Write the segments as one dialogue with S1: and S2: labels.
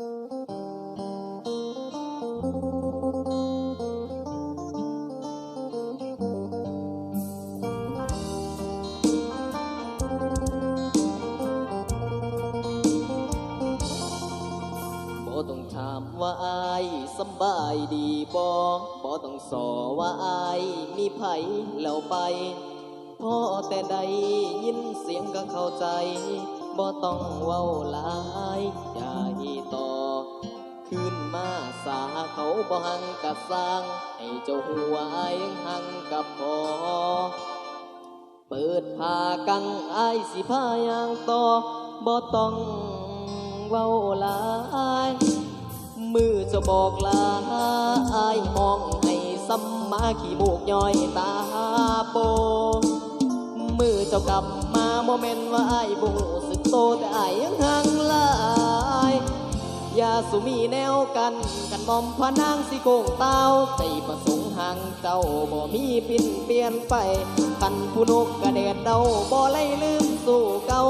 S1: บ่ต้องถามว่าอายสบายดีบ่บ่ต้องสอว่าอายมีไผแล้วไปพ่อแต่ใดยินเสียงก็เข้าใจบ่ต้องเว้าหลาย เขาบ่หังกับสร้าง ให้เจ้าหัวยังหังกับพอเปิดผ้ากังอายสิพายางต่อบ่ต้องเว้าลายมือจะบอกลาอายมองให้สัมมาขี้มูกย้อยตาโป มือเจ้ากลับมาโมเมนต์ว่าอายบ่รู้สึกโตแต่อายยังหังลาย อย่าสุมีแนวกัน กันมอมพนางสิโกงเต้าใจประสงค์ห่างเจ้าบ่มีปินเปลี่ยนไปกันผู้นกกระเด็ดเดาบ่ไล่ลืมสู่เก่า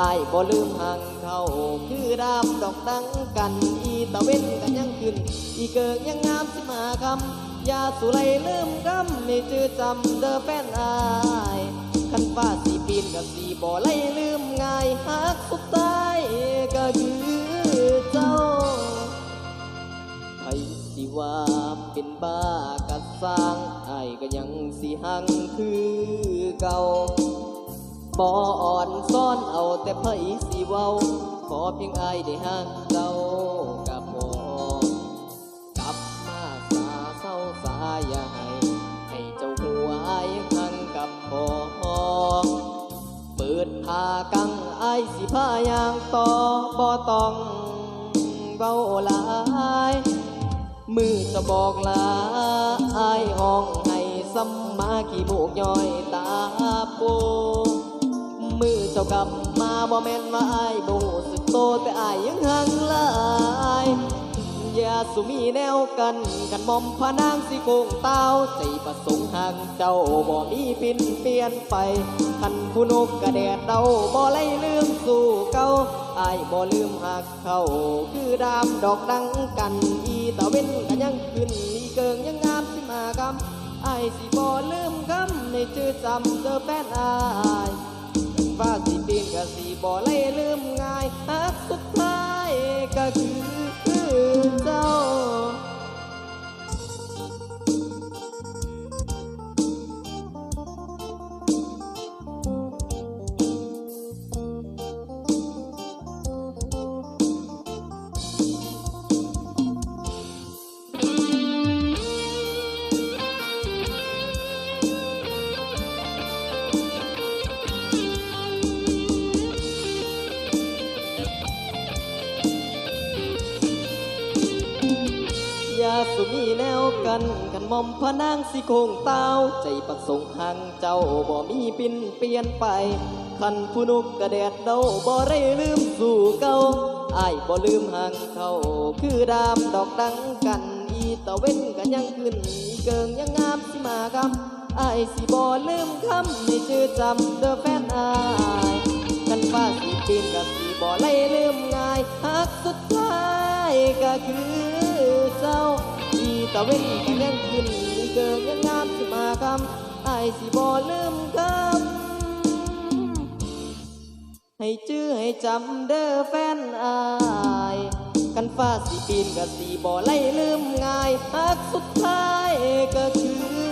S1: อายบ่ลืมห่างเขาคือดามดอกดังกัน อีตะเว้นกันยังขึ้น อีเกิกยังงามสิมาคำอย่าสุไลลืมกำนี่จือจำเด้อแฟนอายคันฟ้าสีปีนกับสีบ่ไล่ลืมง่ายหักสุดท้ายก็คือ ว่าเป็นบ้ากัดสร้างไอ้ก็ยังสิหังคือเก่าบ่อ่อนซ่อนเอาแต่ไผสิเว้า ขอเพียงไอายได้หักเจ้ากับพอกลับมาสาเศร้าสาอย่าให้ให้เจ้าหัวไอายหังกับพอเปิดผ้ากังไอายสิผ้ายางต่อบ่ต้องเบาลา มือจะบอกลาไอายห้องให้สัมมาขี้มูกย้อยตาโปมือเจ้ากลับมาบ่แม่นว่าอายบ่สึกโตแต่อายยังหังลายอย่าสุมีแนวกันกันมอมพานางสิโกงเต้าใจประสงค์ห่างเจ้าบ่มีปินเปลี่ยนไปคันผู้นกกระแดดเดาบ่ไล่ลืมสู่เก่าอายบ่ลืมหักเขาคือดามดอกดังกันอี ตะเว้นกันยังขึ้นมีเกิงยังงามสิมากำไอสิบ่ลืมคำในชื่อจำเจอแฟนอายฟ้าสิปีนก็สิบ่ไล่ลืมง่ายหักสุดท้ายก็คือเจ้า สุมีแนวกันกันมอมพนางสิโคงเต้าใจปักสงหังเจ้าบ่มีปินเปลี่ยนไปคันผู้นุกกระแดดเดาบ่ได้ลืมสู่เก่าอายบ่ลืมห่างเขาคือดามดอกดังกัน อีตะเว้นกันยังขึ้นเกิงยังงามสิมากำอายสิบ่ลืมคำในชื่อจำเดอแฟนอายกันฟ้าสีปีนกับสีบ่ไล่ลืมง่ายหักสุดท้ายก็คือเจ้า ตะเว้นก็ยังขึ้นอีเกิงยังงามสิมาคำไอายสิบ่ลืมคำให้จื้อให้จำเด้อแฟนอายกันฟ้าสีปีนกับสีบ่ไล่ลืมง่ายหากสุดท้ายก็คือ